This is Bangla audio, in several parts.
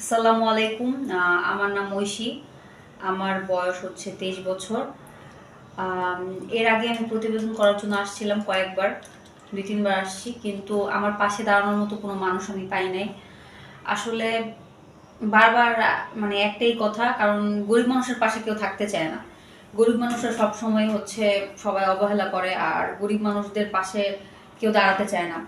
আসসালামু আলাইকুম। আমার নাম ঐশী। আমার বয়স হচ্ছে তেইশ বছর। এর আগে আমি প্রতিবেদন করার জন্য আসছিলাম কয়েকবার, দুই, তিনবার আসছি, কিন্তু আমার পাশে দাঁড়ানোর মতো কোনো মানুষ আমি পাই নাই। আসলে বারবার মানে একটাই কথা, কারণ গরিব মানুষের পাশে কেউ থাকতে চায় না। গরিব মানুষরা সব সময় হচ্ছে সবাই অবহেলা করে, আর গরিব মানুষদের পাশে কেউ দাঁড়াতে চায় না।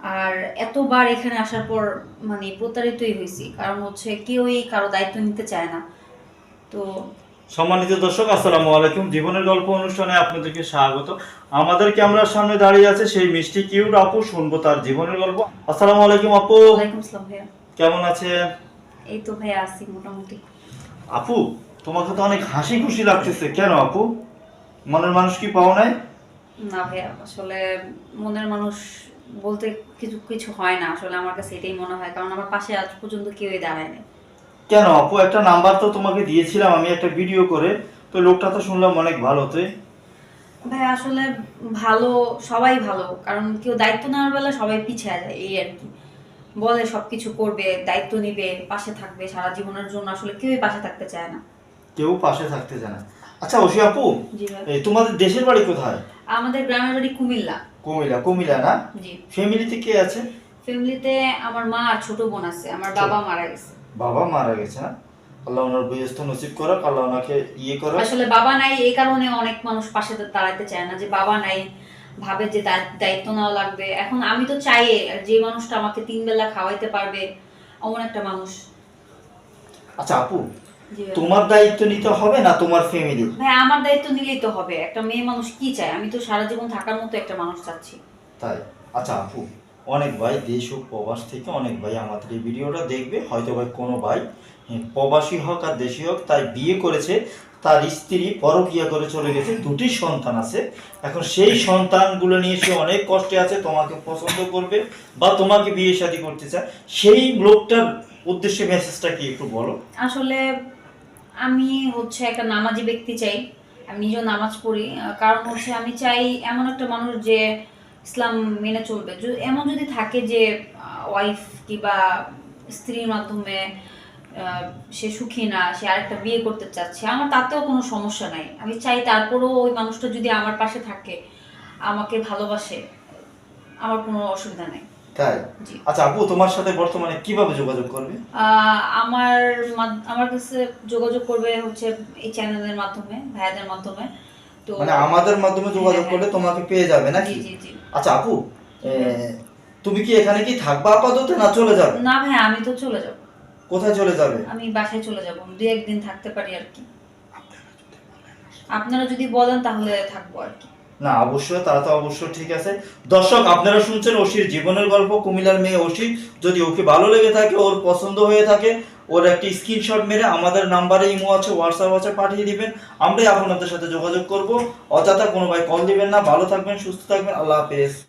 আর এতবার এখানে আসার পর মানে প্রতারিতই হয়েছি। কারণ হচ্ছে কেউই কারও দায়িত্ব নিতে চায় না। তো সম্মানিত দর্শক আসসালামু আলাইকুম। জীবনের গল্প অনুষ্ঠানে আপনাদেরকে স্বাগত। আমাদের ক্যামেরার সামনে দাঁড়িয়ে আছে সেই মিষ্টি কিউট আপু। শুনব তার জীবনের গল্প। আসসালামু আলাইকুম আপু। ওয়ালাইকুম আসসালাম ভাইয়া। কেমন আছে এই তো ভাইয়া আছি মোটামুটি। আপু তোমাকে তো অনেক হাসি খুশি লাগতেছে। কেন আপু? মনের মানুষ কি পাও নাই? না ভাইয়া আসলে মনের মানুষ বলতে কিছু কিছু হয় না। আসলে আমার কাছে এটাই মনে হয়। কারণ আমার পাশে আজ পর্যন্ত কেউই দাঁড়ায় না কেন আপু একটা নাম্বার তো তোমাকে দিয়েছিলাম আমি একটা ভিডিও করে। তো লোকটা তো শুনলাম অনেক ভালো তুই? ভাই আসলে ভালো সবাই ভালো। কারণ কেউ দায়িত্ব নেওয়ার বেলা সবাই পিছিয়ে যায় এই আর কি। বলে সবকিছু করবে দায়িত্ব নিবে পাশে থাকবে। সারা জীবনের জন্য আসলে কেউই পাশে থাকতে চায় না। কেউ পাশে থাকতে চায় না। আচ্ছা ওসি আপু তোমাদের দেশের বাড়ি কোথায়? আমাদের গ্রামের বাড়ি কুমিল্লা। কুমিল্লা কুমিল্লা না? জি। ফ্যামিলিতে কে আছে? ফ্যামিলিতে আমার মা আর ছোট বোন আছে আমার বাবা মারা গেছে। বাবা মারা গেছে না? আল্লাহ ওনার বয়স্ত নসিব করো আল্লাহ ওনাকে ইয়ে করো আসলে বাবা নাই এই কারণে অনেক মানুষ পাশে দাঁড়াতে চায় না যে বাবা নাই ভাবে যে দায়- দায়িত্ব নেওয়া লাগবে। এখন আমি তো চাই যে মানুষটা আমাকে তিন বেলা খাওয়াইতে পারবে এমন একটা মানুষ। আচ্ছা আপু। তোমার দায়িত্ব নিতে হবে না তোমার ফ্যামিলি ভাই আমার দায়িত্ব নিলেই তো হবে। একটা মেয়ে মানুষ কি চায়? আমি তো সারা জীবন থাকার মতো একটা মানুষ চাচ্ছি। তাই? আচ্ছা আপু অনেক ভাই দেশ হোক প্রবাস থেকে অনেক ভাই আমাদের এই ভিডিওটা দেখবে। হয়তো ভাই কোনো ভাই হ্যাঁ, প্রবাসী হোক আর দেশি হোক তাই বিয়ে করেছে তার স্ত্রী পরকিয়া করে চলে গেছে দুটি সন্তান আছে। এখন সেই সন্তানগুলো নিয়ে সে অনেক কষ্টে আছে তোমাকে পছন্দ করবে বা তোমাকে বিয়ে শাদী করতে চায়। সেই লোকটার উদ্দেশ্যে মেসেজটা কি একটু বলো? আসলে আমি হচ্ছে একটা নামাজি ব্যক্তি চাই। আমি নিজেও নামাজ পড়ি। কারণ হচ্ছে আমি চাই এমন একটা মানুষ যে ইসলাম মেনে চলবে। এমন যদি থাকে যে ওয়াইফ কিংবা স্ত্রীর মাধ্যমে সে সুখী না, সে আরেকটা বিয়ে করতে চাচ্ছে, আমার তাতেও কোনো সমস্যা নাই। আমি চাই তারপরেও ওই মানুষটা যদি আমার পাশে থাকে, আমাকে ভালোবাসে, আমার কোনো অসুবিধা নেই। তাই? আচ্ছা আপু তোমার সাথে বর্তমানে কীভাবে যোগাযোগ করবে? আমার আমার কাছে যোগাযোগ করবে হচ্ছে এই চ্যানেলের মাধ্যমে ভাইয়াদের মাধ্যমে। তো মানে আমাদের মাধ্যমে যোগাযোগ হ্যাঁ, করলে তোমাকে পেয়ে যাবে নাকি? আচ্ছা আপু তুমি কি এখানে কি থাকবা আপাতত না চলে যাবে? না ভাই আমি তো চলে যাব। কোথায় চলে যাবে? আমি বাসায় চলে যাব দু একদিন থাকতে পারি আর কি। আপনারা যদি বলেন তাহলে থাকব আর কি। না, অবশ্যই, তারা তো অবশ্যই ঠিক আছে। দর্শক, আপনারা শুনছেন ওশির জীবনের গল্প কুমিলার মেয়ে ওশি যদি ওকে ভালো লেগে থাকে, ওর পছন্দ হয়ে থাকে, ওর একটি স্ক্রিনশট মেরে আমাদের নাম্বারে ইমো আছে হোয়াটসঅ্যাপ আছে, পাঠিয়ে দিবেন। আমরাই আপনাদের সাথে যোগাযোগ করব। অযথা কোনো ভাই কল দিবেন না। ভালো থাকবেন, সুস্থ থাকবেন। আল্লাহ হাফেজ।